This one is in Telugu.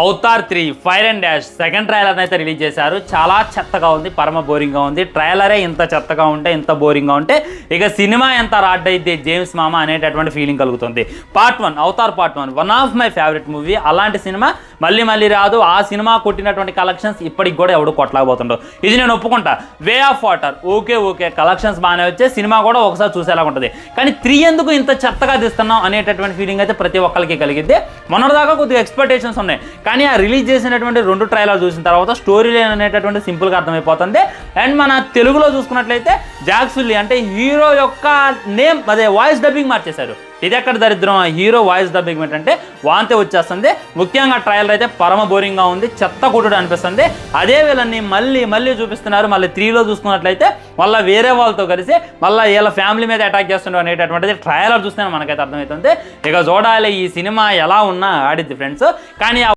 Avatar three fire and dash second ట్రైలర్ని అయితే రిలీజ్ చేశారు. చాలా చెత్తగా ఉంది పరమ బోరింగ్గా ఉంది. ట్రైలరే ఇంత చెత్తగా ఉంటే ఇంత బోరింగ్గా ఉంటే ఇక సినిమా ఎంత రాడ్ అయితే జేమ్స్ మామ అనేటటువంటి ఫీలింగ్ కలుగుతుంది. Part one Avatar part one one of my favourite movie అలాంటి సినిమా మళ్ళీ మళ్ళీ రాదు. ఆ సినిమా కొట్టినటువంటి కలెక్షన్స్ ఇప్పటికి కూడా ఎవడు కొట్టలేకపోతుండో ఇది నేను ఒప్పుకుంటా. Way of water okay okay collections బాగానే వచ్చే సినిమా కూడా ఒకసారి చూసేలా ఉంటుంది. కానీ త్రీ ఎందుకు ఇంత చెత్తగా తీస్తున్నాం అనేటటువంటి ఫీలింగ్ అయితే ప్రతి ఒక్కరికి కలిగిద్ది. మొన్నటిదాకా కొద్దిగా ఎక్స్పెక్టేషన్స్ ఉన్నాయి. కానీ ఆ రిలీజ్ చేసినటువంటి రెండు ట్రైలర్ చూసిన తర్వాత స్టోరీ లైన్ అనేటటువంటి సింపుల్గా అర్థమైపోతుంది. అండ్ మన తెలుగులో చూసుకున్నట్లయితే జాక్సుల్లి అంటే హీరో యొక్క నేమ్ అదే వాయిస్ డబ్బింగ్ మార్చేశారు. ఇది ఎక్కడ దరిద్రం? ఆ హీరో వాయిస్ డబ్బింగ్ ఏంటంటే వాంతే వచ్చేస్తుంది. ముఖ్యంగా ట్రయల్ అయితే పరమ బోరింగ్గా ఉంది చెత్త కొట్టుడు అనిపిస్తుంది. అదే వీళ్ళని మళ్ళీ మళ్ళీ చూపిస్తున్నారు. మళ్ళీ త్రీలో చూసుకున్నట్లయితే మళ్ళీ వేరే వాళ్ళతో కలిసి మళ్ళీ వీళ్ళ ఫ్యామిలీ మీద అటాక్ చేస్తుండే అనేటటువంటిది ట్రయలర్ చూస్తేనే మనకైతే అర్థమవుతుంది ఇక చూడాలి ఈ సినిమా ఎలా ఉన్నా ఆడిద్ది ఫ్రెండ్స్ కానీ